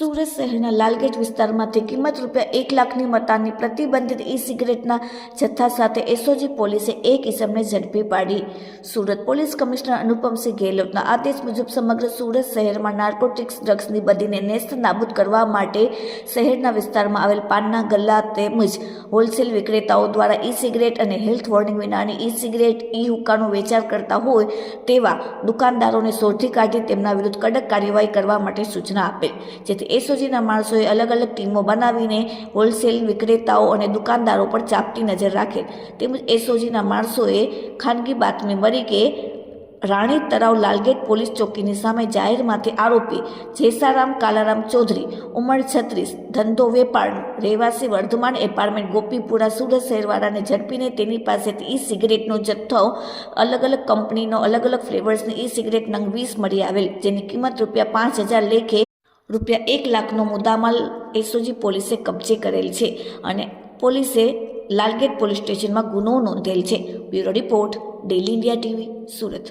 સુરત શહેરના લાલગેટ વિસ્તારમાંથી કિંમત રૂપિયા એક લાખની મતાની પ્રતિબંધિત ઈ સિગરેટના જથ્થા સાથે એસઓજી પોલીસે એક ઇસમને ઝડપી પાડી. સુરત પોલીસ કમિશનર અનુપમસિંહ ગેહલોતના આદેશ મુજબ સમગ્ર સુરત શહેરમાં નાર્કોટિક્સ ડ્રગ્સની બદીને નેસ્ત નાબૂદ કરવા માટે શહેરના વિસ્તારમાં આવેલ પાનના ગલ્લા તેમજ હોલસેલ વિક્રેતાઓ દ્વારા ઈ સિગરેટ અને હેલ્થ વોર્નિંગ વિનાની ઈ સિગરેટ ઈ હુક્કાનું વેચાણ કરતા હોય તેવા દુકાનદારોને શોધી કાઢી તેમના વિરુદ્ધ કડક કાર્યવાહી કરવા માટે સૂચના આપેલ. જેથી એસઓજીના માણસોએ અલગ અલગ ટીમો બનાવીને હોલસેલ વિક્રેતાઓ અને દુકાનદારો પર ચાપતી નજર રાખેલ તેમજ એસઓજીના માણસોએ ખાનગી બાતમી મળી કે રાણી તળાવ લાલગેટ પોલીસ ચોકીની સામે જાહેરમાંથી આરોપી જેસારામ કાલારામ ચૌધરી, ઉંમર છત્રીસ, ધંધો વેપાર, રહેવાસી વર્ધમાન એપાર્ટમેન્ટ, ગોપીપુરા, સુરત શહેરવાળાને ઝડપીને તેની પાસેથી ઈ સિગરેટનો જથ્થો અલગ અલગ કંપનીનો અલગ અલગ ફ્લેવર્સની ઈ સિગરેટ નંગ વીસ મળી આવેલ, જેની કિંમત રૂપિયા પાંચ હજાર લેખે રૂપિયા એક લાખનો મુદ્દામાલ એસઓજી પોલીસે કબજે કરેલ છે અને પોલીસે લાલગેટ પોલીસ સ્ટેશનમાં ગુનો નોંધેલ છે. Bureau report daily India TV, Surat.